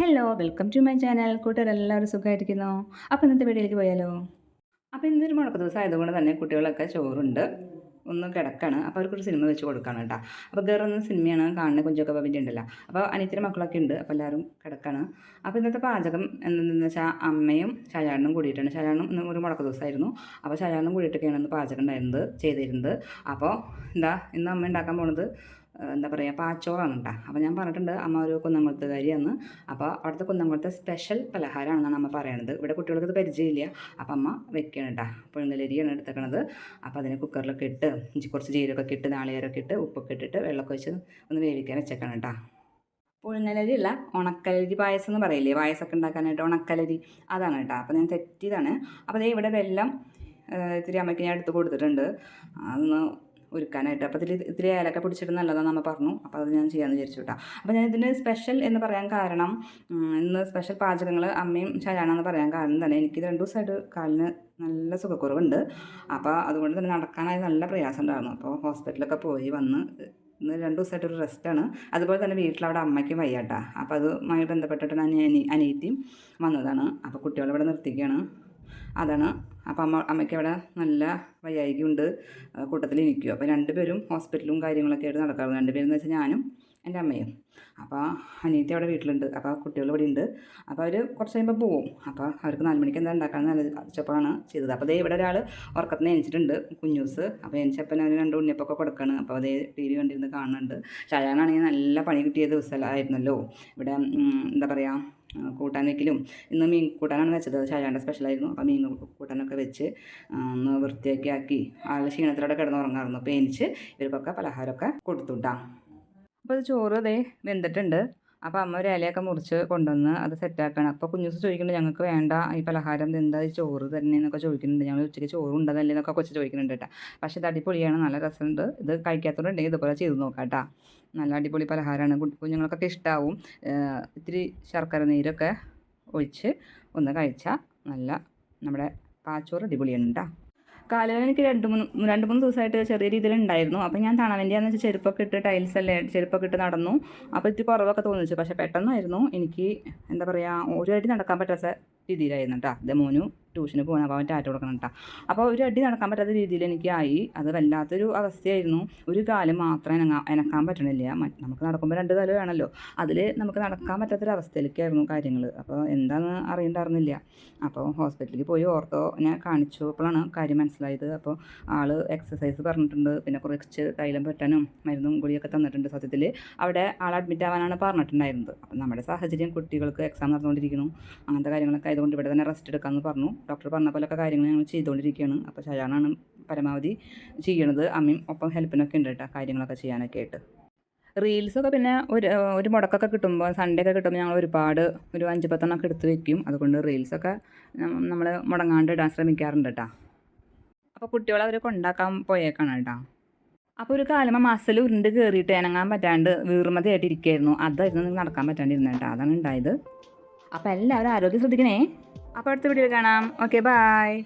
Hello welcome to my channel കൂട്ടുകാരെല്ലാവരും സുഖമായിരിക്കുന്നു. അപ്പോൾ ഇന്നത്തെ വീഡിയോയിലേക്ക് പോയാലോ? അപ്പോൾ ഇന്നൊരു മുടക്ക ദിവസം ആയതുകൊണ്ട് തന്നെ കുട്ടികളൊക്കെ ചോറുണ്ട്. ഒന്ന് കിടക്കാണ്. അപ്പോൾ അവർക്കൊരു സിനിമ വെച്ച് കൊടുക്കാണ് കേട്ടോ. അപ്പോൾ വേറൊന്ന് സിനിമയാണ് കാണുന്നത് കുഞ്ചൊക്കെ ബബിന്റെ ഉണ്ടല്ലോ. അപ്പോൾ അനിയത്തിന്റെ മക്കളൊക്കെ ഉണ്ട്. അപ്പോൾ എല്ലാവരും കിടക്കാണ്. അപ്പോൾ ഇന്നത്തെ പാചകം എന്തെന്ന് വെച്ചാൽ അമ്മയും ഷാജാനും കൂടിയിട്ടാണ്. ഷാജാനും ഇന്ന് ഒരു മുടക്ക ദിവസമായിരുന്നു. അപ്പോൾ ഷാജാനും കൂടിയിട്ടൊക്കെയാണ് ഇന്ന് പാചകം ഉണ്ടായിരുന്നത് ചെയ്തിരുന്നത്. അപ്പോൾ എന്താ ഇന്ന് അമ്മ ഉണ്ടാക്കാൻ പോണത്? എന്താ പറയുക പാച്ചോറാണ് അപ്പോൾ ഞാൻ പറഞ്ഞിട്ടുണ്ട് അമ്മ ഒരു കുന്നംകുളത്തുകാരിയാണ് അപ്പോൾ അവിടുത്തെ കുന്നംകുളത്തെ സ്പെഷ്യൽ പലഹാരമാണെന്നാണ് അമ്മ പറയണത്. ഇവിടെ കുട്ടികൾക്ക് പരിചയമില്ല. അപ്പോൾ അമ്മ വെക്കണം കേട്ടോ പുഴുങ്ങലരിയാണ് എടുത്തേക്കണത്. അപ്പോൾ അതിനെ കുക്കറിലൊക്കെ ഇട്ട് കുറച്ച് ജീരകമൊക്കെ ഇട്ട് നാളികേരമൊക്കെ ഇട്ട് ഉപ്പൊക്കെ ഇട്ടിട്ട് വെള്ളമൊക്കെ വെച്ച് ഒന്ന് വേവിക്കാൻ വെച്ചേക്കണം കേട്ടോ പുഴുങ്ങലരി അല്ല ഉണക്കലരി പായസം എന്ന് പറയില്ലേ? പായസമൊക്കെ ഉണ്ടാക്കാനായിട്ട് ഉണക്കലരി അതാണ് കേട്ടോ അപ്പോൾ ഞാൻ തെറ്റിയതാണ്. അപ്പോൾ ഇവിടെ വെല്ലം ഇത്തിരി അമ്മയ്ക്ക് ഞാൻ എടുത്ത് കൊടുത്തിട്ടുണ്ട്. അതൊന്ന് ഒരുക്കാനായിട്ട്. അപ്പോൾ ഇതിൽ ഇതിൽ ഏലക്ക പിടിച്ചിട്ട് നല്ലതാണെന്ന് നമ്മൾ പറഞ്ഞു. അപ്പോൾ അത് ഞാൻ ചെയ്യാമെന്ന് വിചാരിച്ചു കേട്ടോ അപ്പോൾ ഞാൻ ഇതിന് സ്പെഷ്യൽ എന്ന് പറയാൻ കാരണം ഇന്ന് സ്പെഷ്യൽ പാചകങ്ങൾ അമ്മയും ഷാജാണെന്ന് പറയാൻ കാരണം തന്നെ. എനിക്ക് രണ്ട് ദിവസമായിട്ട് കാലിന് നല്ല സുഖക്കുറവുണ്ട്. അപ്പോൾ അതുകൊണ്ട് തന്നെ നടക്കാനായി നല്ല പ്രയാസം ഉണ്ടായിരുന്നു. അപ്പോൾ ഹോസ്പിറ്റലൊക്കെ പോയി വന്ന് ഇന്ന് രണ്ട് ദിവസമായിട്ടൊരു റെസ്റ്റാണ് അതുപോലെ തന്നെ വീട്ടിലവിടെ അമ്മയ്ക്കും വയ്യാട്ടാ. അപ്പോൾ അതുമായി ബന്ധപ്പെട്ടിട്ട് ഞാൻ അനി അനിയത്തിയും വന്നതാണ്. അപ്പോൾ കുട്ടികളിവിടെ നിർത്തിക്കുകയാണ് അതാണ്. അപ്പോൾ അമ്മ അമ്മയ്ക്ക് അവിടെ നല്ല വയ്യായികയുണ്ട്. കൂട്ടത്തിൽ ഇരിക്കും അപ്പോൾ രണ്ടുപേരും ഹോസ്പിറ്റലും കാര്യങ്ങളൊക്കെ ആയിട്ട് നടക്കാറുണ്ട്. രണ്ടുപേരും എന്ന് വെച്ചാൽ ഞാനും എന്റെ അമ്മയും. അപ്പോൾ അനിയത്തി അവിടെ വീട്ടിലുണ്ട്. അപ്പോൾ കുട്ടികൾ ഇവിടെ ഉണ്ട്. അപ്പോൾ അവർ കുറച്ച് കഴിയുമ്പോൾ പോവും. അപ്പോൾ അവർക്ക് നാല് മണിക്ക് എന്താ ഉണ്ടാക്കാമെന്ന് അച്ചപ്പാണ് ചെയ്തത്. അപ്പോൾ അതേ ഇവിടെ ഒരാൾ ഉറക്കത്തിന് എണിച്ചിട്ടുണ്ട്. കുഞ്ഞൂസ് അപ്പോൾ എണിച്ചപ്പോൾ അവന് രണ്ട് ഉണ്ണിയപ്പൊക്കെ കൊടുക്കുകയാണ് അപ്പോൾ അതേ ടി വി കണ്ടിരുന്ന് കാണുന്നുണ്ട്. ഷയാനാണെങ്കിൽ നല്ല പണി കിട്ടിയ ദിവസമായിരുന്നല്ലോ. ഇവിടെ എന്താ പറയുക കൂട്ടാൻ വെക്കലും ഇന്ന് മീൻ കൂട്ടാനാണ് വെച്ചത്. ഷാജാന്റെ സ്പെഷ്യലായിരുന്നു അപ്പോൾ മീൻ കൂട്ടാനൊക്കെ വെച്ച് ഒന്ന് വൃത്തിയാക്കി ആക്കി ആളുടെ ക്ഷീണത്തിലൂടെ കിടന്നുറങ്ങാറുന്നു അപ്പോൾ എനിച്ച് ഇവർക്കൊക്കെ പലഹാരമൊക്കെ കൊടുത്തുട്ടാ അപ്പോൾ ചോറ് അതേ വെന്തിട്ടുണ്ട്. അപ്പോൾ അമ്മ ഒരു ഇലയൊക്കെ മുറിച്ച് കൊണ്ടുവന്ന് അത് സെറ്റാക്കണം അപ്പോൾ കുഞ്ഞുസ് ചോദിക്കുന്നുണ്ട് ഞങ്ങൾക്ക് വേണ്ട ഈ പലഹാരം എന്താ ചോറ് തന്നെ എന്നൊക്കെ ചോദിക്കുന്നുണ്ട്. ഞങ്ങൾ ഉച്ചയ്ക്ക് ചോറ് ഉണ്ടതല്ലേ എന്നൊക്കെ കൊച്ചു ചോദിക്കുന്നുണ്ട് കേട്ടോ. പക്ഷേ അടിപൊളിയാണ് നല്ല രസമുണ്ട്. ഇത് കഴിക്കാത്തതുകൊണ്ടുണ്ടെങ്കിൽ ഇതുപോലെ ചെയ്ത് നോക്കാം കേട്ടോ. നല്ല അടിപൊളി പലഹാരമാണ്. കുഞ്ഞുങ്ങൾക്കൊക്കെ ഇഷ്ടമാവും ഇത്തിരി ശർക്കര നീരൊക്കെ ഒഴിച്ച് ഒന്ന് കഴിച്ചാൽ നല്ല നമ്മുടെ പാച്ചോറ് അടിപൊളിയാണ് കേട്ടോ. കാലുവേദന എനിക്ക് രണ്ട് മൂന്ന് രണ്ട് മൂന്ന് ദിവസമായിട്ട് ചെറിയ രീതിയിൽ ഉണ്ടായിരുന്നു അപ്പോൾ ഞാൻ തണവന്റെയാന്ന് വെച്ചാൽ ചെരുപ്പൊക്കെ ഇട്ട് ടൈൽസ് അല്ലേ ചെരുപ്പൊക്കെ ഇട്ട് നടന്നു. അപ്പോൾ ഇത്തിരി കുറവൊക്കെ തോന്നിച്ചു. പക്ഷേ പെട്ടെന്നായിരുന്നു. എനിക്ക് എന്താ പറയുക ഒരു അടി നടക്കാൻ പറ്റാത്ത രീതിയിലായിരുന്നു കേട്ടോ ഇത് മോനു ട്യൂഷന് പോകണം അപ്പോൾ അവൻ ടാറ്റ കൊടുക്കണം കേട്ടോ അപ്പോൾ ഒരു അടി നടക്കാൻ പറ്റാത്ത രീതിയിൽ എനിക്കായി. അത് വല്ലാത്തൊരു അവസ്ഥയായിരുന്നു. ഒരു കാലം മാത്രം എനങ്ങാ എനക്കാൻ പറ്റണില്ല. നമുക്ക് നടക്കുമ്പോൾ രണ്ട് കാലം വേണമല്ലോ അതിൽ നമുക്ക് നടക്കാൻ പറ്റാത്തൊരു അവസ്ഥയിലേക്കായിരുന്നു കാര്യങ്ങൾ അപ്പോൾ എന്താണെന്ന് അറിയണ്ടായിരുന്നില്ല. അപ്പോൾ ഹോസ്പിറ്റലിൽ പോയി ഓർത്തോ ഞാൻ ഓർത്തോനെ കാണിച്ചപ്പോഴാണ് കാര്യം മനസ്സിലായത്. അപ്പോൾ ആൾ എക്സസൈസ് പറഞ്ഞിട്ടുണ്ട്. പിന്നെ കുറച്ച് തൈലം പറ്റാനും മരുന്നും ഗുളിയൊക്കെ തന്നിട്ടുണ്ട് സത്യത്തിൽ അവിടെ ആൾ അഡ്മിറ്റ് ആവാനാണ് പറഞ്ഞിട്ടുണ്ടായിരുന്നത്. നമ്മുടെ സാഹചര്യം കുട്ടികൾക്ക് എക്സാം നടന്നുകൊണ്ടിരിക്കുന്നു. അങ്ങനത്തെ കാര്യങ്ങളൊക്കെ ആയതുകൊണ്ട് ഇവിടെ തന്നെ റെസ്റ്റ് എടുക്കാമെന്ന് പറഞ്ഞു. ഡോക്ടർ പറഞ്ഞ പോലൊക്കെ കാര്യങ്ങൾ ഞങ്ങൾ ചെയ്തുകൊണ്ടിരിക്കുകയാണ്. അപ്പോൾ ഷജാനാണ് പരമാവധി ചെയ്യണത്. അമ്മയും ഒപ്പം ഹെൽപ്പിനൊക്കെ ഉണ്ട് കേട്ടോ കാര്യങ്ങളൊക്കെ ചെയ്യാനൊക്കെ ആയിട്ട്. റീൽസൊക്കെ പിന്നെ ഒരു ഒരു മുടക്കൊക്കെ കിട്ടുമ്പോൾ സൺഡേ ഒക്കെ കിട്ടുമ്പോൾ ഞങ്ങൾ ഒരുപാട് ഒരു അഞ്ച് പത്തെണ്ണമൊക്കെ എടുത്ത് വെക്കും. അതുകൊണ്ട് റീൽസൊക്കെ നമ്മൾ മുടങ്ങാണ്ട് ഇടാൻ ശ്രമിക്കാറുണ്ട് കേട്ടോ. അപ്പോൾ കുട്ടികളെ അവർ കൊണ്ടാക്കാൻ പോയേക്കാണ് കേട്ടോ. അപ്പോൾ ഒരു കാലമ മസിൽ ഉരുണ്ട് കയറിയിട്ട് ഇണങ്ങാൻ പറ്റാണ്ട് വീർമതയായിട്ട് ഇരിക്കുകയായിരുന്നു അതായിരുന്നു നടക്കാൻ പറ്റാണ്ടിരുന്നേട്ടാ അതാണ് ഉണ്ടായത് അപ്പോൾ എല്ലാവരും ആരോഗ്യം ശ്രദ്ധിക്കണേ. അപ്പോൾ അടുത്ത വീഡിയോ കാണാം. Okay bye